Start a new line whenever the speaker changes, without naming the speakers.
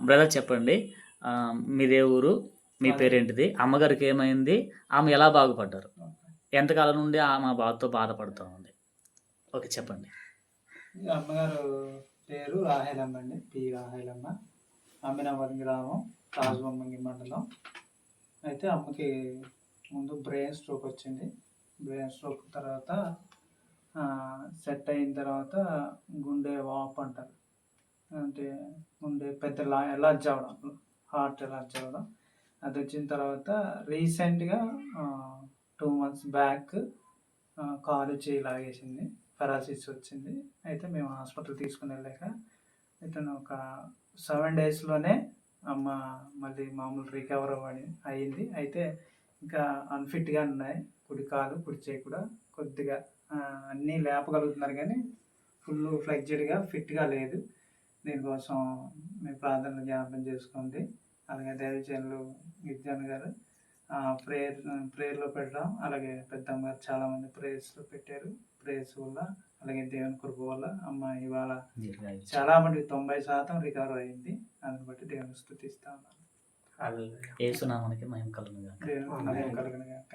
Brother చెప్పండి. మీదే ఊరు మీ పేరేంటిది అమ్మగారికి ఏమైంది ఆమె ఎలా బాగుపడ్డారు? ఎంతకాలం నుండి ఆమె బాధతో బాధపడుతూ ఉంది ఓకే చెప్పండి.
అమ్మగారు పేరు రాహేలమ్మ అండి పి రాహేలమ్మ. అమ్మినాబాద్ గ్రామం రాజబొమ్మంగి మండలం. అయితే అమ్మకి ముందు బ్రెయిన్ స్ట్రోక్ వచ్చింది. బ్రెయిన్ స్ట్రోక్ తర్వాత సెట్ అయిన తర్వాత గుండె వాప్ అంటారు. అంటే ఉండే పెద్ద లా ఎలర్జీ అవ్వడం హార్ట్ ఎలర్జీ అవ్వడం. అది వచ్చిన తర్వాత రీసెంట్గా టూ మంత్స్ బ్యాక్ కాలు చేయి లాగేసింది పెరాసిస్ వచ్చింది. అయితే మేము హాస్పిటల్ తీసుకుని వెళ్ళాక ఇతను ఒక సెవెన్ డేస్లోనే అమ్మ మళ్ళీ మామూలు రికవర్ అవ్వని అయ్యింది. అయితే ఇంకా అన్ఫిట్గా ఉన్నాయి. కుడి కాలు కుడి చేయి కూడా కొద్దిగా అన్నీ లేపగలుగుతున్నారు కానీ ఫుల్ ఫ్లెక్జెడ్గా ఫిట్గా లేదు. దీనికోసం మీ ప్రార్థనలు జ్ఞాపకం చేసుకోండి. అలాగే దైవజనులు గిరిజన్ గారు ప్రేయర్ ప్రేయర్లో పెట్టడం అలాగే పెద్దమ్మ గారు చాలామంది ప్రేయర్స్లో పెట్టారు. ప్రేయర్స్ వల్ల అలాగే దేవుని కృప వల్ల అమ్మ ఇవాళ. చాలా మంది తొంభై శాతం రికవర్ అయింది. దాన్ని బట్టి దేవుని స్థుతిస్తా. ఉన్నాను దేవుని మహిమ కలుగును గాక.